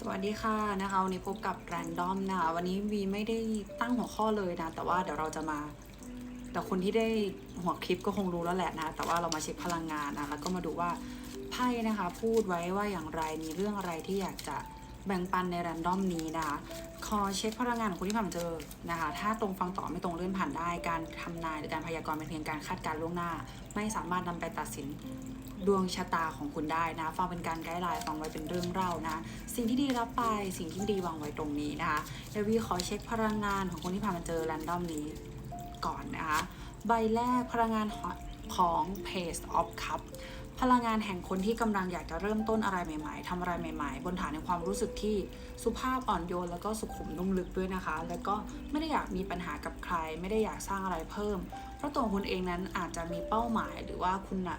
สวัสดีค่ะนะคะวันนี้พบกับแรนดอมนะคะวันนี้วีไม่ได้ตั้งหัวข้อเลยนะ แต่ว่าเดี๋ยวเราจะมา แต่คนที่ได้หัวคลิปก็คงรู้แล้วแหละนะ แต่ว่าเรามาเช็คพลังงานนะแล้วก็มาดูว่าไพ่นะคะ พูดไว้ว่าอย่างไรมีเรื่องอะไรที่อยากจะ แบ่งปันใน Random นี้นะคะขอเช็คพลังงานของคนที่ผ่านเจอนะคะ ถ้าตรงฟังต่อไม่ตรงเลื่อนผ่านได้ การทำนายหรือการพยากรณ์เป็นเพียงการคาดการณ์ล่วงหน้า ไม่สามารถนำไปตัดสินดวงชะตาของคุณได้นะ ฟังเป็นการไกด์ไลน์ฟังไว้เป็นเรื่องเล่านะ สิ่งที่ดีรับไป สิ่งที่ดีวางไว้ตรงนี้นะคะเดวีขอเช็คพลังงานของคนที่ผ่านมาเจอแรนดอมนี้ก่อนนะคะ ใบแรกพลังงานของ Page of Cup พลังงานแห่งคนที่กำลังอยากจะเริ่มต้นอะไรใหม่ ๆทำอะไรใหม่ ๆ บนฐานในความรู้สึกที่สุภาพอ่อนโยน แล้วก็สุขุมนุ่มลึกด้วยนะคะ แล้วก็ไม่ได้อยากมีปัญหากับใคร ไม่ได้อยากสร้างอะไรเพิ่ม เพราะตัวคุณเองนั้นอาจจะมีเป้าหมายหรือว่าคุณน่ะ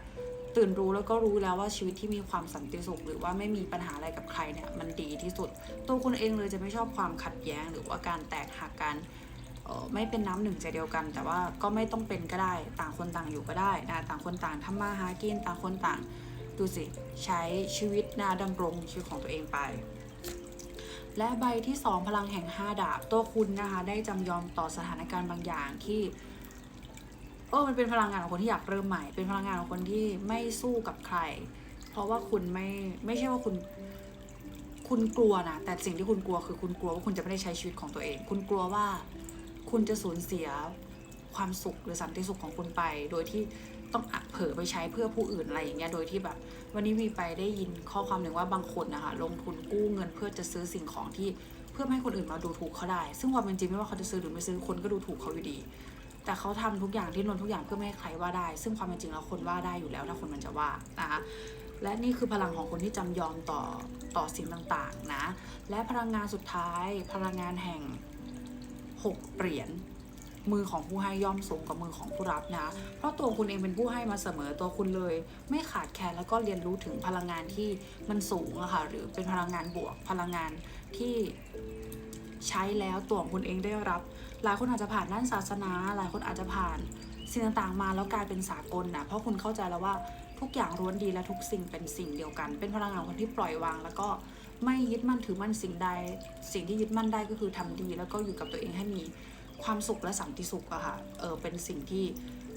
ตื่นรู้แล้วก็รู้แล้วว่าชีวิตที่มีความสันติสุข หรือว่าไม่มีปัญหาอะไรกับใครเนี่ยมันดีที่สุด ตัวคุณเองเลยจะไม่ชอบความขัดแย้งหรือว่าการแตกหักกัน ไม่เป็นน้ำหนึ่งใจเดียวกัน แต่ว่าก็ไม่ต้องเป็นก็ได้ต่างคนต่างอยู่ก็ได้นะต่างคนต่างทำมาหากินต่างคนต่างดูสิใช้ชีวิตนะดำรงชีวิตของตัวเองไป และใบที่ 2 พลังแห่ง 5 ดาบ ตัวคุณนะคะได้จำยอมต่อสถานการณ์บางอย่างที่เออมันเป็นพลังงานของคนที่อยากเริ่มใหม่ เป็นพลังงานของคนที่ไม่สู้กับใคร เพราะว่าคุณไม่ไม่ใช่ว่าคุณคุณกลัวนะแต่สิ่งที่คุณกลัวคือคุณกลัวว่าคุณจะไม่ได้ใช้ชีวิตของตัวเอง คุณกลัวว่า คุณจะสูญเสียความสุขหรือสันติสุขของคุณไป โดยที่ต้องอัดเผลอไปใช้เพื่อผู้อื่นอะไรอย่างเงี้ย โดยที่แบบ วันนี้มีไปได้ยินข้อความหนึ่งว่าบางคนนะคะลงทุนกู้เงินเพื่อจะซื้อสิ่งของที่เพื่อให้คนอื่นมาดูถูกเขาได้ ซึ่งความเป็นจริงไม่ว่าเขาจะซื้อหรือไม่ซื้อคนก็ดูถูกเขาอยู่ดี แต่เขาทำทุกอย่างที่นนทุกอย่างเพื่อไม่ให้ใครว่าได้ ซึ่งความเป็นจริงแล้วคนว่าได้อยู่แล้วถ้าคนมันจะว่านะคะและนี่คือพลังของคนที่จำยอมต่อต่อสิ่งต่างๆนะ และพลังงานสุดท้าย พลังงานแห่ง หกเหรียญมือของผู้ให้ย่อมสูงกว่ามือของผู้รับนะ เพราะตัวคุณเองเป็นผู้ให้มาเสมอตัวคุณเลย ไม่ขาดแคลนแล้วก็เรียนรู้ถึงพลังงานที่มันสูงอะค่ะหรือเป็นพลังงานบวกพลังงานที่ใช้แล้วตัวของคุณเองได้รับ หลายคนอาจจะผ่านด้านศาสนา หลายคนอาจจะผ่าน สิ่งต่างๆมาแล้วกลายเป็นสากลนะเพราะคุณเข้าใจแล้วว่าทุกอย่างล้วนดีและทุกสิ่งเป็นสิ่งเดียวกัน เป็นพลังงานคนที่ปล่อยวาง แล้วก็ไม่ยึดมั่นถือมั่นสิ่งใด สิ่งที่ยึดมั่นได้ก็คือทำดี แล้วก็อยู่กับตัวเองให้มีความสุขและสันติสุขอะค่ะ เออเป็นสิ่งที่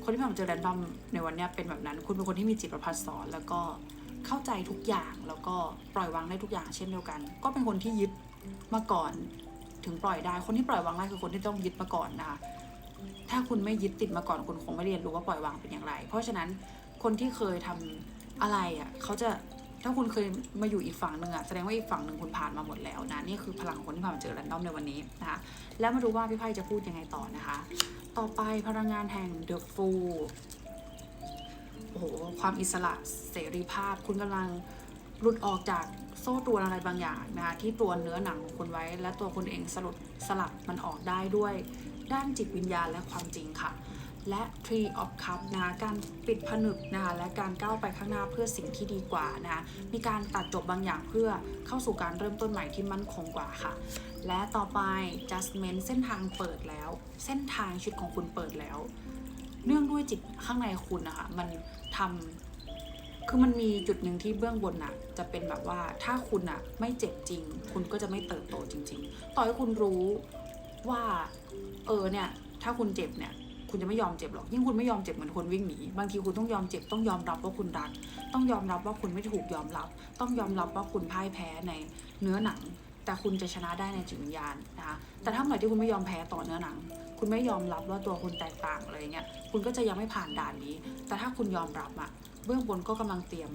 คนที่ผ่านมเจอแรนดอมในวันนี้เป็นแบบนั้น คุณเป็นคนที่มีจิตประพัฒสอนแล้วก็เข้าใจทุกอย่างแล้วก็ปล่อยวางได้ทุกอย่างเช่นเดียวกัน ก็เป็นคนที่ยึดมาก่อน ถึงปล่อยได้ คนที่ปล่อยวางได้คือคนที่ต้องยึดมาก่อนนะคะ ถ้าคุณไม่ยึดติดมาก่อนคุณคงไม่เรียนรู้ว่าปล่อยวางเป็นอย่างไร เพราะฉะนั้นคนที่เคยทำอะไรอะเขาจะถ้าคุณเคยมาอยู่อีกฝั่งหนึ่งอะแสดงว่าอีกฝั่งหนึ่งคุณผ่านมาหมดแล้วนะนี่คือพลังของคนที่ผ่านมาเจอแรนดอมในวันนี้นะคะแล้วมาดูว่าพี่ไพ่จะพูดยังไงต่อนะคะ ต่อไปพลังงานแห่ง The Fool โอ้โหความอิสระเสรีภาพ คุณกำลังหลุดออกจากโซ่ตรวนอะไรบางอย่างนะคะที่ตัวเนื้อหนังของคุณไว้ และตัวคุณเองสลุดสลัดมันออกได้ด้วย ด้านจิตวิญญาณและความจริงค่ะ และ Tree of Cup นะคะการปิดผนึกนะคะและการก้าวไปข้างหน้าเพื่อสิ่งที่ดีกว่านะคะมีการตัดจบบางอย่างเพื่อเข้าสู่การเริ่มต้นใหม่ที่มั่นคงกว่าค่ะ และต่อไป Justment เส้นทางเปิดแล้ว เส้นทางชีวิตของคุณเปิดแล้ว เนื่องด้วยจิตข้างในคุณนะคะมันทำคือมันมีจุดหนึ่งที่เบื้องบนน่ะ จะเป็นแบบว่าถ้าคุณน่ะไม่เจ็บจริง คุณก็จะไม่เติบโตจริง ๆ ต่อให้คุณรู้ ว่าเออเนี่ย ถ้าคุณเจ็บเนี่ยคุณจะไม่ยอมเจ็บหรอก ยิ่งคุณไม่ยอมเจ็บเหมือนคนวิ่งหนี บางทีคุณต้องยอมเจ็บ ต้องยอมรับว่าคุณรัก ต้องยอมรับว่าคุณไม่ถูกยอมรับ ต้องยอมรับว่าคุณพ่ายแพ้ในเนื้อหนัง แต่คุณจะชนะได้ในจิตวิญญาณนะคะ แต่ถ้าเมื่อไหร่ที่คุณไม่ยอมแพ้ต่อเนื้อหนัง คุณไม่ยอมรับว่าตัวคุณแตกต่างอะไรเงี้ย คุณก็จะยังไม่ผ่านด่านนี้ แต่ถ้าคุณยอมรับอะเบื้องบนก็กำลังเตรียม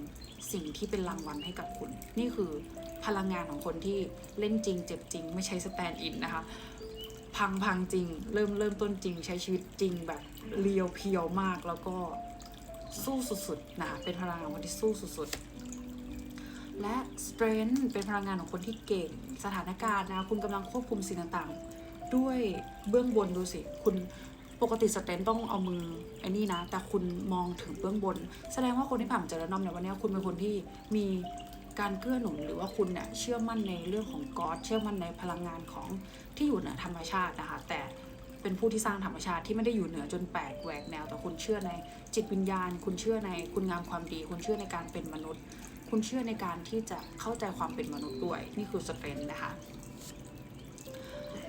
สิ่งที่เป็นรางวัลให้กับคุณ นี่คือพลังงานของคนที่เล่นจริง เจ็บจริง ไม่ใช่สแตนด์อินนะคะ พังพังจริง เริ่มเริ่มต้นจริง ใช้ชีวิตจริงแบบเรียวเพียวมากแล้วก็สู้สุดๆนะคะเป็นพลังงานของคนที่สู้สุดๆ และ strength เป็นพลังงานของคนที่เก่ง สถานการณ์นะคุณกำลังควบคุมสิ่งต่างๆ ด้วยเบื้องบนดูสิคุณปกติสเตนต้องเอามือไอ้นี่นะ แต่คุณมองถึงเบื้องบน แสดงว่าคนที่ผ่านเจอแล้วนอมในวันนี้คุณเป็นคนที่มี การเกื้อหนุนหรือว่าคุณเนี่ยเชื่อมั่นในเรื่องของก๊อดเชื่อมั่นในพลังงานของที่อยู่เหนือธรรมชาตินะคะแต่เป็นผู้ที่สร้างธรรมชาติที่ไม่ได้อยู่เหนือจนแปลกแหวกแนว แต่คุณเชื่อในจิตวิญญาณ คุณเชื่อในคุณงามความดี คุณเชื่อในการเป็นมนุษย์ คุณเชื่อในการที่จะเข้าใจความเป็นมนุษย์ด้วย นี่คือสเตรนนะคะ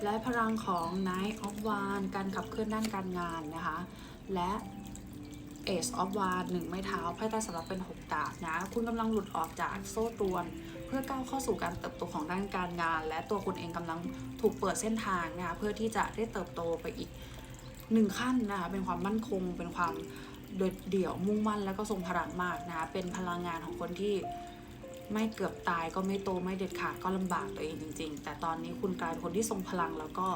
และพลังของ Knight of w a n d การขับเคลื่อนด้านการงานนะคะ และ Ace of Wands หนึ่งไม้เท้าไพ่ใต้สำหรับเป็น 6 ดาบนะ คุณกำลังหลุดออกจากโซ่ตรวน เพื่อก้าวเข้าสู่การเติบโตของด้านการงาน และตัวคุณเองกำลังถูกเปิดเส้นทางนะเพื่อที่จะได้เติบโตไปอีกหนึ่งขั้นนะคะเป็นความมั่นคง เป็นความโดดเดี่ยวมุ่งมั่นแล้วก็ทรงพลังมากนะคะเป็นพลังงานของคนที่ไม่เกือบตายก็ไม่โตไม่เด็ดขาดก็ลำบากตัวเองจริง ๆ แต่ตอนนี้คุณกลายเป็นคนที่ทรงพลังแล้วก็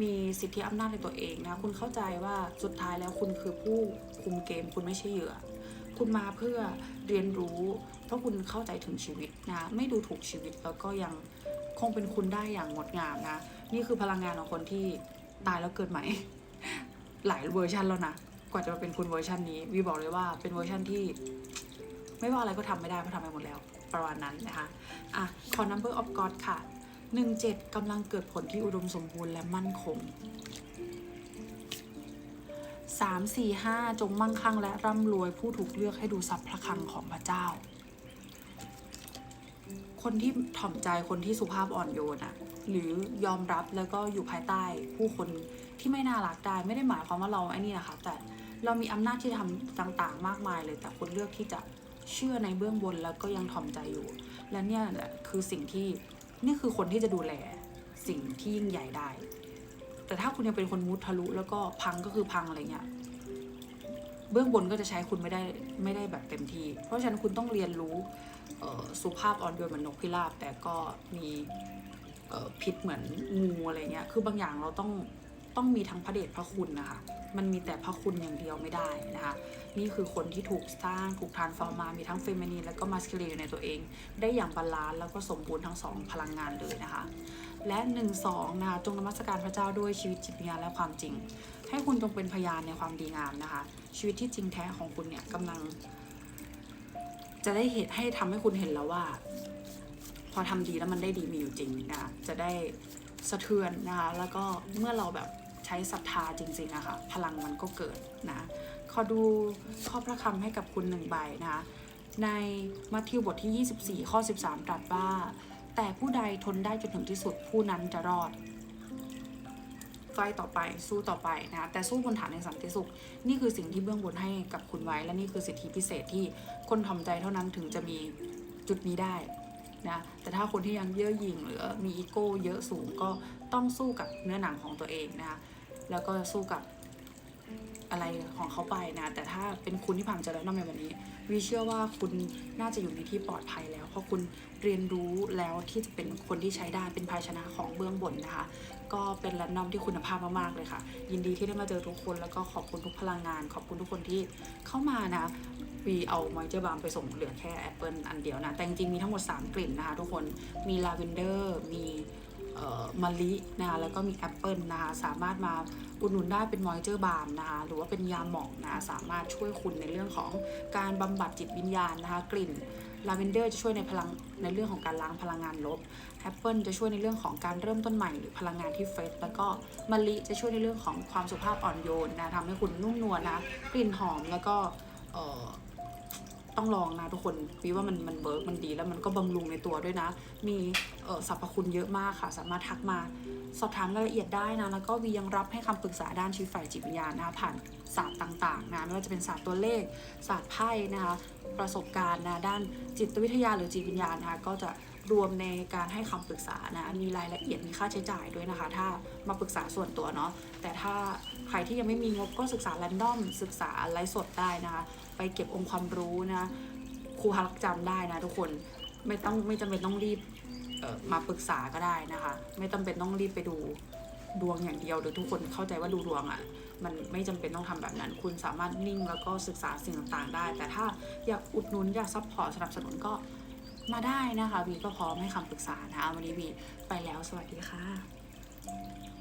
มีสิทธิอำนาจในตัวเองนะ คุณเข้าใจว่าสุดท้ายแล้วคุณคือผู้คุมเกม คุณไม่ใช่เหยื่อ คุณมาเพื่อเรียนรู้ เพราะคุณเข้าใจถึงชีวิตนะ ไม่ดูถูกชีวิตแล้วก็ยังคงเป็นคุณได้อย่างงดงามนะ นี่คือพลังงานของคนที่ตายแล้วเกิดใหม่ หลายเวอร์ชันแล้วนะ กว่าจะมาเป็นคุณเวอร์ชันนี้ วีบอกเลยว่าเป็นเวอร์ชันที่ ไม่ว่าอะไรก็ทำไม่ได้เพราะทำไปหมดแล้ว ประมาณนั้นนะคะ อะ ขอ number of God ค่ะ 17กำลังเกิดผลที่อุดมสมบูรณ์และมั่นคง3 4 5จงมั่งคั่งและร่ำรวยผู้ถูกเลือกให้ดูทรัพย์พระคังของพระเจ้า คนที่ถ่อมใจคนที่สุภาพอ่อนโยนอะหรือยอมรับแล้วก็อยู่ภายใต้ผู้คนที่ไม่น่ารักได้ไม่ได้หมายความว่าเราไอ้นี่นะคะแต่เรามีอำนาจที่ทำต่างๆ มากมายเลย แต่คนเลือกที่จะเชื่อในเบื้องบนแล้วก็ยังถ่อมใจอยู่ และเนี่ยแหละคือสิ่งที่ นี่คือคนที่จะดูแลสิ่งที่ยิ่งใหญ่ได้ แต่ถ้าคุณยังเป็นคนมุทะลุ แล้วก็พังก็คือพังอะไรเงี้ยเบื้องบนก็จะใช้คุณไม่ได้ไม่ได้แบบเต็มที่ เพราะฉะนั้นคุณต้องเรียนรู้สุภาพอ่อนโยนเหมือนนกพิราบแต่ก็มีพิษเหมือนงูอะไรเงี้ย คือบางอย่างเราต้อง ต้องมีทั้งพระเดชพระคุณนะคะ มันมีแต่พระคุณอย่างเดียวไม่ได้นะคะ นี่คือคนที่ถูกสร้างถูกทานฟอร์มา มีทั้งเฟมินีนและก็มาสคิลีนในตัวเอง ได้อย่างบาลานซ์แล้วก็สมบูรณ์ทั้งสองพลังงานเลยนะคะ และ1นสองนะคะจงนมัสการพระเจ้าด้วยชีวิตจิตวิญญาณและความจริง ให้คุณจงเป็นพยานในความดีงามนะคะ ชีวิตที่จริงแท้ของคุณเนี่ยกำลัง จะได้เหตุให้ทำให้คุณเห็นแล้วว่า พอทำดีแล้วมันได้ดีมีอยู่จริงนะคะจะได้สะเทือนนะคะแล้วก็เมื่อเราแบบ ช้ศรัทธาจริงๆอะค่ะพลังมันก็เกิดนะขอดูข้อพระคำให้กับคุณหนึ่งใบนะคะในมัทธิวบทที่ 24 ข้อ 13 ตรัสว่า แต่ผู้ใดทนได้จนถึงที่สุดผู้นั้นจะรอดไฟต่อไปสู้ต่อไปนะคะแต่สู้บนฐานในสันติสุข นี่คือสิ่งที่เบื้องบนให้กับคุณไว้ และนี่คือสิทธิพิเศษที่คนทอมใจเท่านั้นถึงจะมีจุดนี้ได้นะแต่ถ้าคนที่ยังเย่อหยิ่งหรือมีอีโก้เยอะสูงก็ต้องสู้กับเนื้อหนังของตัวเองนะคะ แล้วก็สู้กับอะไรของเขาไปนะ แต่ถ้าเป็นคุณที่ผ่านเจอแล้วนำในวันนี้วีเชื่อว่าคุณน่าจะอยู่ในที่ปลอดภัยแล้ว เพราะคุณเรียนรู้แล้วที่จะเป็นคนที่ใช้ได้เป็นภาชนะของเบื้องบนนะคะ ก็เป็นแรนดอมที่คุณภาพมากๆเลยค่ะ ยินดีที่ได้มาเจอทุกคนแล้วก็ขอบคุณทุกพลังงาน ขอบคุณทุกคนที่เข้ามานะวีเอามอยเจอร์บาล์มไปส่งเหลือแค่แอปเปิลอันเดียวนะ แต่จริงๆมีทั้งหมด 3 กลิ่นนะคะทุกคนมีลาเวนเดอร์มีเอ่อ มะลินะคะแล้วก็มีแอปเปิลนะคะสามารถมาอุดหนุนได้เป็นมอยเจอร์บาล์มนะคะหรือว่าเป็นยาหมองนะคะสามารถช่วยคุณในเรื่องของการบำบัดจิตวิญญาณนะคะกลิ่นลาเวนเดอร์จะช่วยในพลังในเรื่องของการล้างพลังงานลบแอปเปิลจะช่วยในเรื่องของการเริ่มต้นใหม่หรือพลังงานที่เฟรชแล้วก็มะลิจะช่วยในเรื่องของความสุภาพอ่อนโยนนะทำให้คุณนุ่มนวลนะกลิ่นหอมแล้วก็ ต้องลองนะทุกคนวีว่ามันมันเบิร์กมันดีแล้วมันก็บำรุงในตัวด้วยนะ มีเออสรรพคุณเยอะมากค่ะ สามารถทักมาสอบถามรายละเอียดได้นะ แล้วก็วียังรับให้คำปรึกษาด้านชีวิตฝ่ายจิตวิญญาณนะคะผ่านศาสตร์ต่าง ๆ นะไม่ว่าจะเป็นศาสตร์ตัวเลขศาสตร์ไพ่นะคะประสบการณ์นะด้านจิตวิทยาหรือจิตวิญญาณนะคะก็จะ รวมในการให้คำปรึกษานะ มีรายละเอียด มีค่าใช้จ่ายด้วยนะคะ ถ้ามาปรึกษาส่วนตัวเนาะ แต่ถ้าใครที่ยังไม่มีงบก็ศึกษาแรนดอม ศึกษาไลฟ์สดได้นะคะ ไปเก็บองค์ความรู้นะ ครูฮักจำได้นะทุกคน ไม่ต้องไม่จำเป็นต้องรีบมาปรึกษาก็ได้นะคะ ไม่จำเป็นต้องรีบไปดูดวงอย่างเดียวหรือทุกคนเข้าใจว่าดูดวงอะ่ะ มันไม่จำเป็นต้องทำแบบนั้น คุณสามารถนิ่งแล้วก็ศึกษาสิ่งต่างๆ ได้ แต่ถ้าอยากอุดหนุนอยากซัพพอร์ตสนับสนุนก็ มาได้นะคะวีก็พร้อมให้คำปรึกษานะคะวันนี้วีไปแล้วสวัสดีค่ะ